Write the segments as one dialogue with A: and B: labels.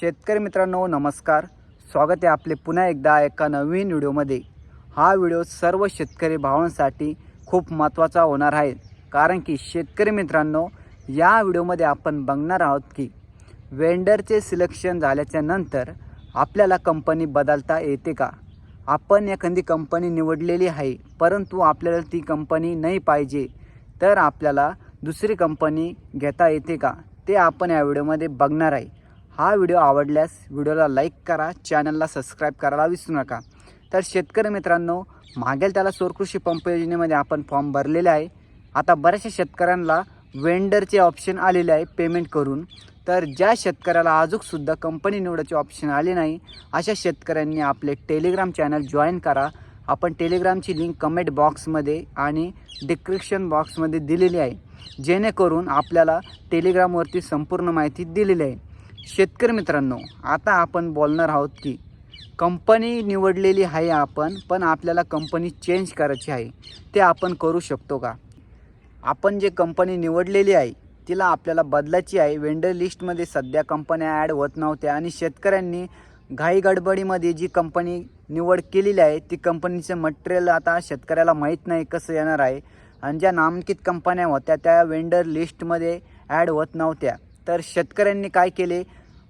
A: शेतकरी मित्रांनो नमस्कार. स्वागत आहे आपले पुन्हा एकदा एका नवीन व्हिडिओमध्ये. हा व्हिडिओ सर्व शेतकरी भावांसाठी खूप महत्त्वाचा होणार आहे. कारण की शेतकरी मित्रांनो या व्हिडिओमध्ये आपण बघणार आहोत की वेंडरचे सिलेक्शन झाल्याच्यानंतर आपल्याला कंपनी बदलता येते का? आपण एखादी कंपनी निवडलेली आहे परंतु आपल्याला ती कंपनी नाही पाहिजे तर आपल्याला दुसरी कंपनी घेता येते का? ते आपण या व्हिडिओमध्ये बघणार आहे. हा व्हिडिओ आवडल्यास व्हिडिओला लाईक करा चॅनलला सबस्क्राईब करायला विसरू नका. तर शेतकरी मित्रांनो मागेल त्याला सोरकृषी पंप योजनेमध्ये आपण फॉर्म भरलेले आहे. आता बऱ्याचशा शेतकऱ्यांना वेंडरचे ऑप्शन आलेले आहे पेमेंट करून. तर ज्या शेतकऱ्याला अजूनसुद्धा कंपनी निवडायचे ऑप्शन आले नाही अशा शेतकऱ्यांनी आपले टेलिग्राम चॅनल जॉईन करा. आपण टेलिग्रामची लिंक कमेंट बॉक्समध्ये आणि डिस्क्रिप्शन बॉक्समध्ये दिलेली आहे. जेणेकरून आपल्याला टेलिग्रामवरती संपूर्ण माहिती दिलेली आहे. शेतकरी मित्रांनो आता आपण बोलणार आहोत की कंपनी निवडलेली आहे आपण पण आपल्याला कंपनी चेंज करायची आहे ते आपण करू शकतो का? आपण जे कंपनी निवडलेली आहे तिला आपल्याला बदलायची आहे. वेंडर लिस्टमध्ये सध्या कंपन्या ॲड होत नव्हत्या आणि शेतकऱ्यांनी घाई गडबडीमध्ये जी कंपनी निवड केलेली आहे ती कंपनीचं मटेरियल आता शेतकऱ्याला माहीत नाही कसं येणार आहे. आणि ज्या नामांकित कंपन्या होत्या त्या वेंडर लिस्टमध्ये ॲड होत नव्हत्या. तर शेतकऱ्यांनी काय केले?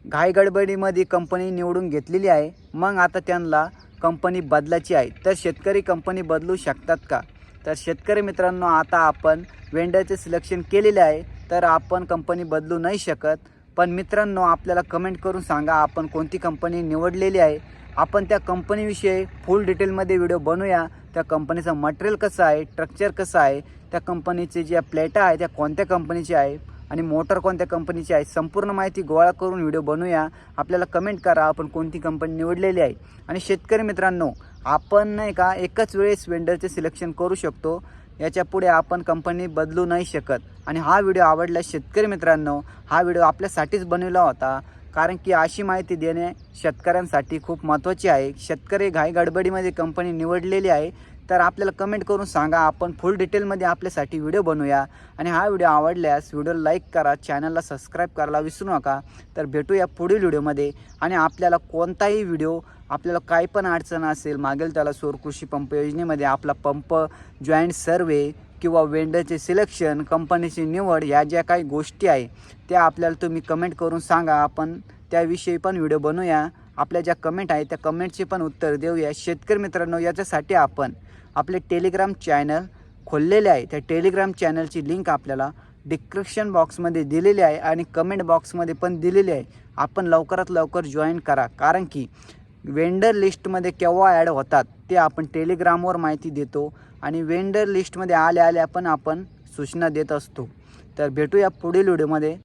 A: घाईगडबडीमध्ये कंपनी निवडून घेतलेली आहे. मग आता त्यांना कंपनी बदलायची आहे. तर शेतकरी कंपनी बदलू शकतात का? तर शेतकरी मित्रांनो आता आपण वेंडरचे सिलेक्शन केलेले आहे. तर आपण कंपनी बदलू नाही शकत. पण मित्रांनो आपल्याला कमेंट करून सांगा आपण कोणती कंपनी निवडलेली आहे? आपण त्या कंपनीविषयी फुल डिटेलमध्ये व्हिडिओ बनवूया. त्या कंपनीचं मटेरियल कसं आहे? स्ट्रक्चर कसं आहे? त्या कंपनीचे ज्या प्लेटा आहे त्या कोणत्या कंपनीची आहे? आणि मोटर कोणत्या कंपनीची आहे संपूर्ण माहिती गोळा करून व्हिडिओ बनवूया. आपल्याला कमेंट करा आपण कोणती कंपनी निवडलेली आहे. आणि शेतकरी मित्रांनो आपण नाही का एकच वेळेस वेंडरचे सिलेक्शन करू शकतो. याच्यापुढे आपण कंपनी बदलू नाही शकत. आणि हा व्हिडिओ आवडला शेतकरी मित्रांनो हा व्हिडिओ आपल्यासाठीच बनवला होता. कारण की अशी माहिती देणे शेतकऱ्यांसाठी खूप महत्त्वाची आहे. शेतकरी घाई गडबडीमध्ये कंपनी निवडलेली आहे. तर आपल्याला कमेंट करून सांगा. आपण फुल डिटेलमध्ये आपल्यासाठी व्हिडिओ बनवूया. आणि हा व्हिडिओ आवडल्यास व्हिडिओला लाईक करा. चॅनलला सबस्क्राईब करायला विसरू नका. तर भेटूया पुढील व्हिडिओमध्ये आणि आपल्याला कोणताही व्हिडिओ आपल्याला काही पण अडचण असेल मागेल त्याला सौर कृषी पंप योजनेमध्ये आपला पंप जॉईंट सर्वे किंवा वेंडरचे सिलेक्शन कंपनीची निवड ह्या ज्या काही गोष्टी आहे त्या आपल्याला तुम्ही कमेंट करून सांगा. आपण त्याविषयी पण व्हिडिओ बनवूया. आपल्या ज्या कमेंट आहे त्या कमेंटचे पण उत्तर देऊया. शेतकरी मित्रांनो याच्यासाठी आपण आपले टेलिग्राम चॅनल खोललेले आहे. त्या टेलिग्राम चॅनलची लिंक आपल्याला डिस्क्रिप्शन बॉक्समध्ये दिलेली आहे आणि कमेंट बॉक्समध्ये पण दिलेली आहे. आपण लवकरात लवकर जॉईन करा. कारण की वेंडर लिस्टमध्ये केव्हा ॲड होतात ते आपण टेलिग्रामवर माहिती देतो आणि वेंडर लिस्टमध्ये आल्या आल्या पण आपण सूचना देत असतो. तर भेटूया पुढील व्हिडिओमध्ये